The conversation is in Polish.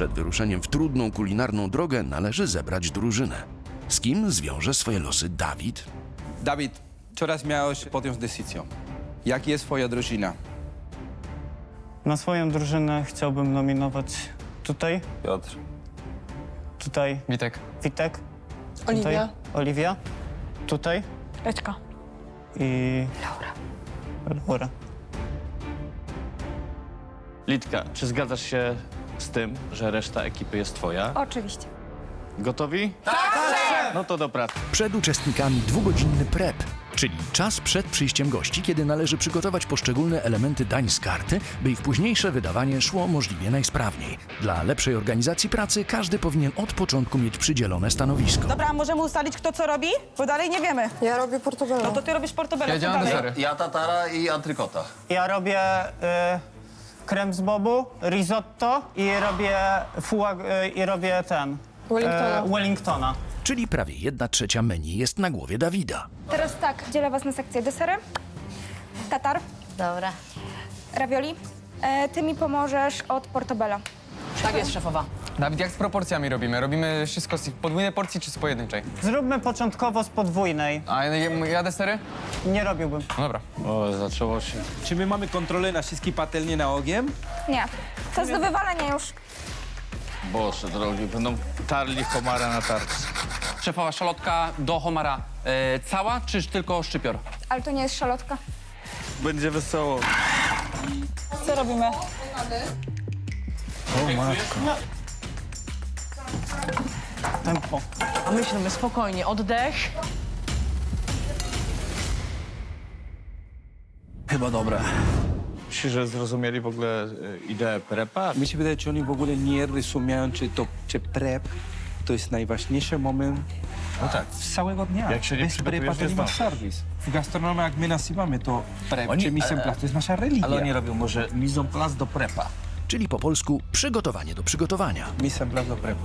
Przed wyruszeniem w trudną kulinarną drogę należy zebrać drużynę. Z kim zwiąże swoje losy Dawid? Dawid, teraz miałeś podjąć decyzję. Jaka jest twoja drużyna? Na swoją drużynę chciałbym nominować tutaj, Piotr. tutaj Witek. Witek, Oliwia. tutaj Oliwia, tutaj Leczka. i Laura. Laura. Litka, czy zgadzasz się z tym, że reszta ekipy jest twoja? Oczywiście. Gotowi? Tak! No to do pracy. Przed uczestnikami dwugodzinny prep, czyli czas przed przyjściem gości, kiedy należy przygotować poszczególne elementy dań z karty, by ich późniejsze wydawanie szło możliwie najsprawniej. Dla lepszej organizacji pracy każdy powinien od początku mieć przydzielone stanowisko. Dobra, a możemy ustalić, kto co robi? Bo dalej nie wiemy. Ja robię portobello. No to ty robisz portobello, Ja co dalej? Ja tatara i antrykota. Ja robię y, krem z bobu, risotto i robię fuła, y, i robię ten Wellingtona. e, Wellingtona. Czyli prawie jedna trzecia menu jest na głowie Dawida. Teraz tak, dzielę was na sekcje desery, tatar, Dobra. ravioli. E, ty mi pomożesz od portobello. Tak jest, szefowa. Dawid, jak z proporcjami robimy? Robimy wszystko z podwójnej porcji czy z pojedynczej? Zróbmy początkowo z podwójnej. A ja, ja desery? Nie robiłbym. No dobra. O, zaczęło się. Czy my mamy kontrolę na wszystkie patelnie na ogień? Nie, to jest do wywalenia już. Boże drogi, będą tarli komara na tarczy. Szefowa szalotka do homara e, cała, czy tylko szczypior? Ale to nie jest szalotka. Będzie wesoło. Co robimy? Tempo. A myślimy spokojnie, oddech. Chyba dobre. Myślisz, że zrozumieli w ogóle e, ideę prepa? Mi się wydaje, że oni w ogóle nie rozumieją, czy to, czy prep to jest najważniejszy moment No tak. z całego dnia. Jak się nie Bez przygotujesz, prepa to nie nie zdążysz. serwis. W gastronomii, jak my nazywamy to prep, Oni- czy mise en place, to jest nasza religia. Ale oni robią może mise en place do prepa. Czyli po polsku przygotowanie do przygotowania. Mise en place do prepa.